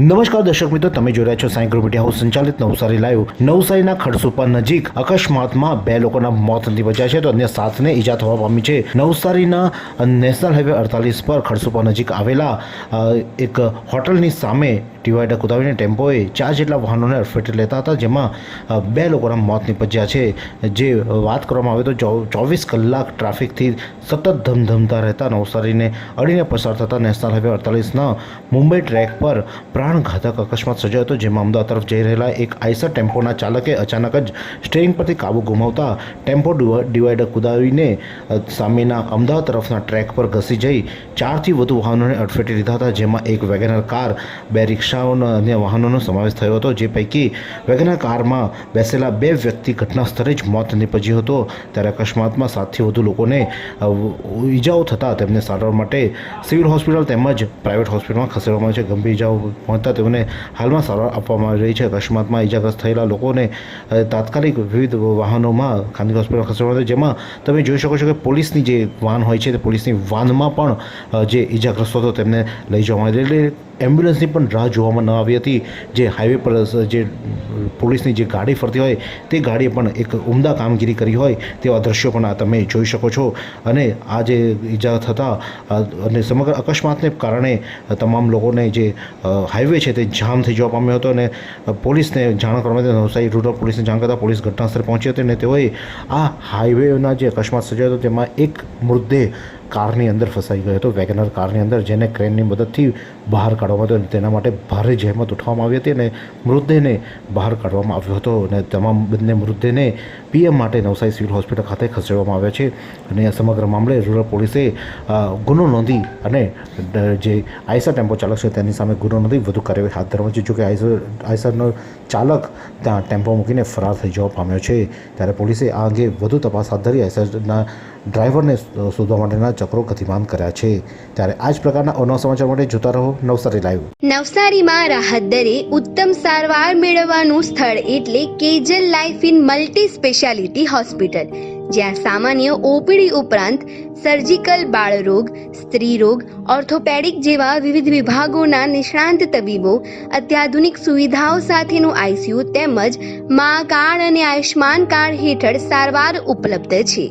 નમસ્કાર દર્શક મિત્રો, તમે જોઈ રહ્યા છો સાઈ ગ્રુપ મીડિયા. હાઉસ સંચાલિત નવસારી લાઈવ. નવસારીના ખડસુપા નજીક અકસ્માતમાં બે લોકોના મોત નિપજ્યા છે તો અન્ય સાતને ઈજા થવા પામી છે. નવસારીના નેશનલ હાઈવે અડતાલીસ પર ખડસુપા નજીક આવેલા એક હોટલની સામે ડિવાઈડર કુદાવીને ટેમ્પોએ ચાર જેટલા વાહનોને અડફેટે લેતા હતા, જેમાં બે લોકોના મોત નિપજ્યા છે. જે વાત કરવામાં આવે તો ચોવીસ કલાક ટ્રાફિકથી સતત ધમધમતા રહેતા નવસારીને અડીને પસાર થતા નેશનલ હાઈવે અડતાલીસના મુંબઈ ટ્રેક પર પ્રાણઘાતક અકસ્માત સર્જાયો હતો, જેમાં અમદાવાદ તરફ જઈ રહેલા એક આઈસર ટેમ્પોના ચાલકે અચાનક જ સ્ટેરિંગ પરથી કાબુ ગુમાવતા ટેમ્પો ડિવા- ડિવાઈડર કુદાવીને સામેના અમદાવાદ તરફના ટ્રેક પર ઘસી જઈ ચારથી વધુ વાહનોને અડફેટી લીધા હતા, જેમાં એક વેગેનર કાર, બે રિક્ષાઓ અને વાહનોનો સમાવેશ થયો હતો, જે પૈકી વેગના કારમાં બેસેલા બે વ્યક્તિ ઘટના સ્થળે જ મોત નીપજ્યું હતો. ત્યારે અકસ્માતમાં સાતથી વધુ લોકોને ઈજાઓ થતાં તેમને સારવાર માટે સિવિલ હોસ્પિટલ તેમજ પ્રાઇવેટ હોસ્પિટલમાં ખસેડવામાં છે. ગંભીર ઈજાઓ પહોંચતા તેમને હાલમાં સારવાર આપવામાં આવી રહી છે. અકસ્માતમાં ઈજાગ્રસ્ત થયેલા લોકોને તાત્કાલિક વિવિધ વાહનોમાં ખાનગી હોસ્પિટલ ખસેડવામાં આવે જેમાં તમે જોઈ શકો છો કે પોલીસની જે વાન હોય છે, તે પોલીસની વાનમાં પણ જે ઈજાગ્રસ્તો હતો તેમને લઈ જવામાં આવી એમ્બ્યુલન્સની પણ રાહ જોવામાં ન આવી હતી. જે હાઈવે પર, જે પોલીસની જે ગાડી ફરતી હોય, તે ગાડીએ પણ એક ઉમદા કામગીરી કરી હોય તેવા દ્રશ્યો પણ આ તમે જોઈ શકો છો. અને આ જે ઈજા થતાં અને સમગ્ર અકસ્માતને કારણે તમામ લોકોને જે હાઈવે છે તે જામ થઈ જવા પામ્યો હતો અને પોલીસને જાણ કરવા માટે નવસારી રૂરલ પોલીસને જાણ કરતાં પોલીસ ઘટના સ્થળે પહોંચી હતી અને તેઓએ આ હાઈવેના જે અકસ્માત સર્જાયો હતો, તેમાં એક મૃતદેહ કારની અંદર ફસાઈ ગયો હતો, વેગનર કારની અંદર, જેને ક્રેનની મદદથી બહાર કાઢવામાં આવ્યો તેના માટે ભારે જહેમત ઉઠાવવામાં આવી હતી અને મૃતદેહને બહાર કાઢવામાં આવ્યો હતો અને તમામ બંને મૃતદેહને પીએમ માટે નવસારી સિવિલ હોસ્પિટલ ખાતે ખસેડવામાં આવ્યા છે. અને સમગ્ર મામલે રૂરલ પોલીસે ગુનો નોંધી અને જે આઈસર ટેમ્પો ચાલક છે તેની સામે ગુનો નોંધી વધુ કાર્યવાહી હાથ ધરવામાં છે. જોકે આયસર આઈસરનો ચાલક ત્યાં ટેમ્પો મૂકીને ફરાર થઈ જવા પામ્યો છે. ત્યારે પોલીસે આ અંગે વધુ તપાસ હાથ ધરી આઈસરના ડ્રાઈવરને શોધવા માટેના ચક્રો ગતિમાન કર્યા છે. ત્યારે આ જ પ્રકારના અનવ સમાચાર માટે જોતા રહો નવસારી લાઈવ. નવસારીમાં રાહત દરે ઉત્તમ સારવાર મેળવવાનું સ્થળ એટલે Kejal life in multi speciality hospital, જ્યાં સામાન્ય ઓપીડી ઉપરાંત સર્જિકલ બાળરોગ, સ્ત્રીરોગ, ઓર્થોપેડિક જેવા વિવિધ વિભાગોના નિષ્ણાંત તબીબો, અત્યાધુનિક સુવિધાઓ સાથેનું આઈસીયુ તેમજ મા કાર્ડ અને આયુષ્માન કાર્ડ હેઠળ સારવાર ઉપલબ્ધ છે.